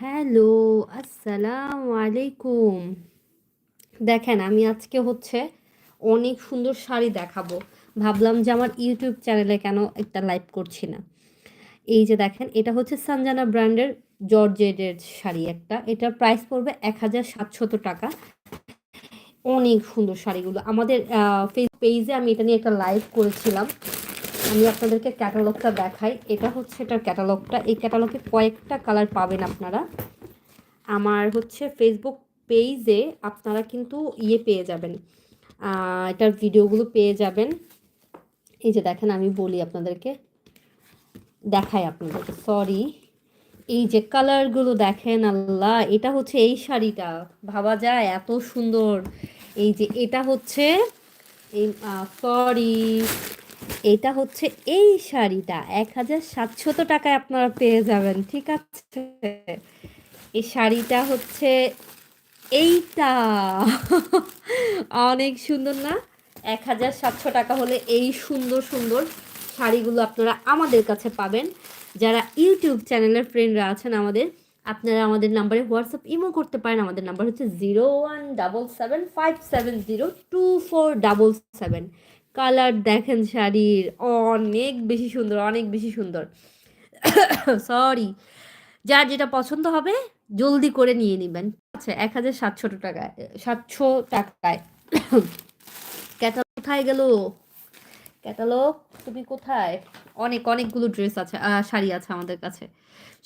Hello, আসসালাম আলাইকুম। দেখেন, আমি আজকে হচ্ছে অনেক সুন্দর শাড়ি দেখাবো। ভাবলাম যে আমার ইউটিউব চ্যানেলে কেন একটা লাইভ করছি না। এই যে দেখেন, এটা হচ্ছে সানজানা ব্র্যান্ডের জর্জেটের শাড়ি একটা। এটার প্রাইস পড়বে এক হাজার সাতশত টাকা। অনেক সুন্দর শাড়িগুলো। আমাদের পেজে আমি এটা নিয়ে একটা লাইভ করেছিলাম। আমি আপনাদেরকে ক্যাটালগটা দেখাই। এটা হচ্ছে এটার ক্যাটালগটা এই ক্যাটালগে কয়েকটা কালার পাবেন আপনারা। আমার হচ্ছে ফেসবুক পেজে আপনারা কিন্তু ইয়ে পেয়ে যাবেন। এটার ভিডিওগুলো পেয়ে যাবেন। এই যে দেখেন, আমি বলি আপনাদেরকে। দেখাই আপনাদেরকে। সরি এই যে কালারগুলো দেখেন, আল্লাহ! এটা হচ্ছে এই শাড়িটা। ভাবা যায় এত সুন্দর। এই যে এটা হচ্ছে, এই সরি এটা হচ্ছে এই শাড়িটা। এক হাজার সাতশত টাকায় আপনারা পেয়ে যাবেন, ঠিক আছে? এই শাড়িটা হচ্ছে এইটা। অনেক সুন্দর না? এক হাজার সাতশো টাকা হলে এই সুন্দর সুন্দর শাড়িগুলো আপনারা আমাদের কাছে পাবেন। যারা ইউটিউব চ্যানেলের ফ্রেন্ডরা আছেন আমাদের, আপনারা আমাদের নাম্বারে হোয়াটসঅ্যাপ ইমো করতে পারেন। আমাদের নাম্বার হচ্ছে zero one double seven five seven zero two four double seven. Colour দেখেন শাড়ির, অনেক বেশি সুন্দর, অনেক বেশি সুন্দর। সরি যার যেটা পছন্দ হবে, জলদি করে নিয়ে নেবেন। আচ্ছা এক হাজার সাতশো টাকায় সাতশো টাকায়। ক্যাটালগ কোথায় গেল? ক্যাটালগ তুমি কোথায়? অনেক, অনেকগুলো ড্রেস আছে শাড়ি আছে আমাদের কাছে।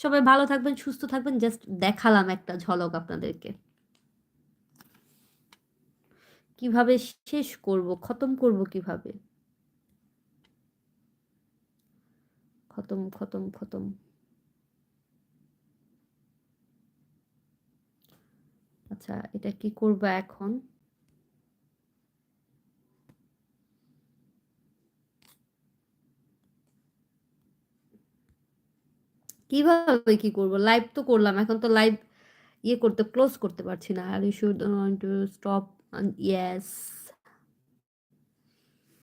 সবাই ভালো থাকবেন, সুস্থ থাকবেন জাস্ট দেখালাম একটা ঝলক আপনাদেরকে। কীভাবে শেষ করব, খতম করব কীভাবে? খতম খতম খতম। আচ্ছা এটা কি করব এখন? কীভাবে কি করব? লাইভ তো করলাম, এখন তো লাইভ ইয়ে করতে ক্লোজ করতে পারছি না। Are you should to stop yes